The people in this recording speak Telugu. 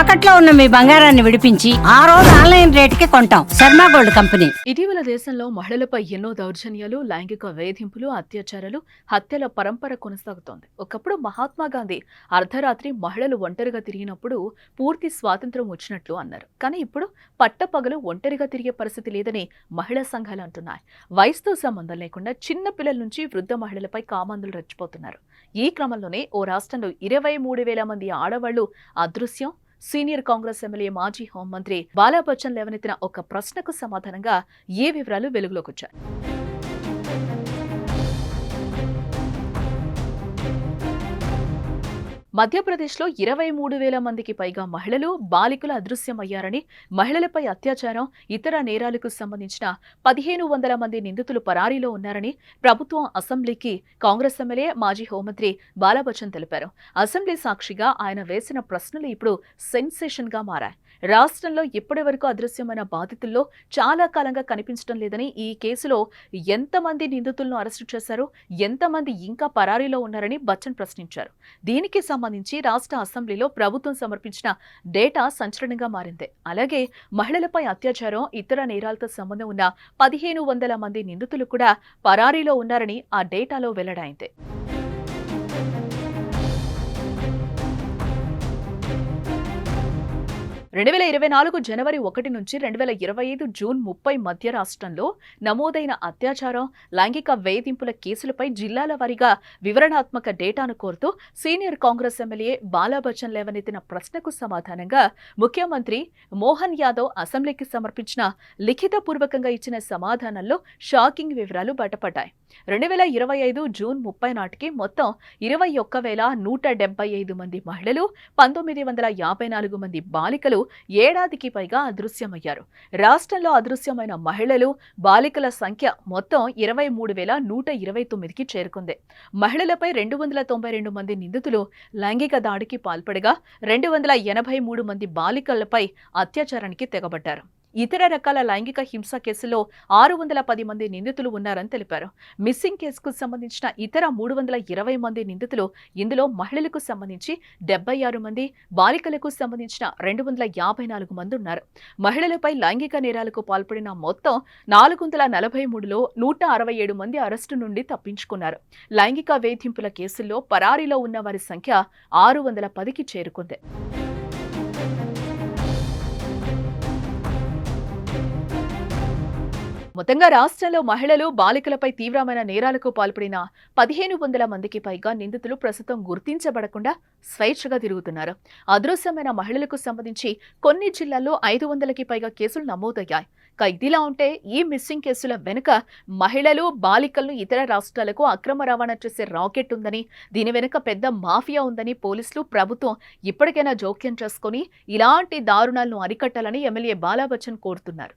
తాకట్లో ఉన్న మీ బంగారాన్ని విడిపించి ఆ రోజు ఆన్లైన్ రేటుకి కొంటాం. Sharma gold company. ఇటీవల దేశంలో మహిళలపై ఎన్నో దౌర్జన్యాలు లైంగిక వేధింపులు అత్యాచారాలు హత్యల పరంపర కొనసాగుతోంది. ఒకప్పుడు మహాత్మా గాంధీ అర్ధరాత్రి మహిళలు ఒంటరిగా తిరిగినప్పుడు పూర్తి స్వాతంత్రం వచ్చినట్లు అన్నారు. కానీ ఇప్పుడు పట్టపగలు ఒంటరిగా తిరిగే పరిస్థితి లేదని మహిళా సంఘాలు అంటున్నాయి. వయసుతో సంబంధం లేకుండా చిన్న పిల్లల నుంచి వృద్ధ మహిళలపై కామాంధులు రెచ్చిపోతున్నారు. ఈ క్రమంలోనే ఓ రాష్ట్రంలో ఇరవై మూడు వేల మంది ఆడవాళ్ళు అదృశ్యం సీనియర్ కాంగ్రెస్ ఎమ్మెల్యే మాజీ హోంమంత్రి బాలా బచ్చన్ లేవనెత్తిన ఒక ప్రశ్నకు సమాధానంగా ఏ వివరాలు వెలుగులోకి వచ్చాయి మధ్యప్రదేశ్లో ఇరవై మూడు వేల మందికి పైగా మహిళలు బాలికలు అదృశ్యమయ్యారని మహిళలపై అత్యాచారం ఇతర నేరాలకు సంబంధించిన పదిహేను వందల మంది నిందితులు పరారీలో ఉన్నారని ప్రభుత్వం అసెంబ్లీకి కాంగ్రెస్ ఎమ్మెల్యే మాజీ హోంమంత్రి బాలబచ్చన్ తెలిపారు. అసెంబ్లీ సాక్షిగా ఆయన వేసిన ప్రశ్నలు ఇప్పుడు సెన్సేషన్గా మారాయి. రాష్ట్రంలో ఇప్పటి వరకు అదృశ్యమైన బాధితుల్లో చాలా కాలంగా కనిపించడం లేదని ఈ కేసులో ఎంతమంది నిందితులను అరెస్టు చేశారు ఎంతమంది ఇంకా పరారీలో ఉన్నారని బచ్చన్ ప్రశ్నించారు. దీనికి సంబంధించి రాష్ట్ర అసెంబ్లీలో ప్రభుత్వం సమర్పించిన డేటా సంచలనంగా మారింది. అలాగే మహిళలపై అత్యాచారం ఇతర నేరాలతో సంబంధం ఉన్న పదిహేను వందల మంది నిందితులు కూడా పరారీలో ఉన్నారని ఆ డేటాలో వెల్లడైంది. రెండు వేల ఇరవై నాలుగు జనవరి ఒకటి నుంచి రెండు వేల ఇరవై ఐదు జూన్ ముప్పై మధ్య రాష్ట్రంలో నమోదైన అత్యాచారం లైంగిక వేధింపుల కేసులపై జిల్లాల వారీగా వివరణాత్మక డేటాను కోరుతూ సీనియర్ కాంగ్రెస్ ఎమ్మెల్యే బాలాబచ్చన్ లేవనెత్తిన ప్రశ్నకు సమాధానంగా ముఖ్యమంత్రి మోహన్ యాదవ్ అసెంబ్లీకి సమర్పించిన లిఖితపూర్వకంగా ఇచ్చిన సమాధానంలో షాకింగ్ వివరాలు బయటపడ్డాయి. రెండు వేల ఇరవై ఐదు జూన్ ముప్పై నాటికి మొత్తం ఇరవై ఒక్క వేల నూట డెబ్బై ఐదు మంది మహిళలు పంతొమ్మిది వందల యాభై నాలుగు మంది బాలికలు ఏడాదికి పైగా అదృశ్యమయ్యారు. రాష్ట్రంలో అదృశ్యమైన మహిళలు బాలికల సంఖ్య మొత్తం ఇరవై మూడు వేల నూట ఇరవై తొమ్మిదికి చేరుకుంది. మహిళలపై రెండు వందల తొంభై రెండు మంది నిందితులు లైంగిక దాడికి పాల్పడగా రెండు వందల ఎనభై మూడు మంది బాలికలపై అత్యాచారానికి తెగబడ్డారు. ఇతర రకాల లైంగిక హింస కేసులో ఆరు వందల పది మంది నిందితులు ఉన్నారని తెలిపారు. మిస్సింగ్ కేసుకు సంబంధించిన ఇతర మూడు వందల ఇరవై మంది నిందితులు ఇందులో మహిళలకు సంబంధించి డెబ్బై ఆరు మంది బాలికలకు సంబంధించిన రెండు వందల యాభై నాలుగు మంది ఉన్నారు. మహిళలపై లైంగిక నేరాలకు పాల్పడిన మొత్తం నాలుగు వందల నలభై మూడులో నూట అరవై ఏడు మంది అరెస్టు నుండి తప్పించుకున్నారు. లైంగిక వేధింపుల కేసుల్లో పరారీలో ఉన్న వారి సంఖ్య ఆరు వందల పదికి చేరుకుంది. మొత్తంగా రాష్ట్రంలో మహిళలు బాలికలపై తీవ్రమైన నేరాలకు పాల్పడిన పదిహేను వందల మందికి పైగా నిందితులు ప్రస్తుతం గుర్తించబడకుండా స్వేచ్ఛగా తిరుగుతున్నారు. అదృశ్యమైన మహిళలకు సంబంధించి కొన్ని జిల్లాల్లో ఐదు వందలకి పైగా కేసులు నమోదయ్యాయి. ఇక ఇదిలా ఉంటే ఈ మిస్సింగ్ కేసుల వెనుక మహిళలు బాలికలను ఇతర రాష్ట్రాలకు అక్రమ రవాణా చేసే రాకెట్ ఉందని దీని వెనుక పెద్ద మాఫియా ఉందని పోలీసులు ప్రభుత్వం ఇప్పటికైనా జోక్యం చేసుకొని ఇలాంటి దారుణాలను అరికట్టాలని ఎమ్మెల్యే బాలాబచ్చన్ కోరుతున్నారు.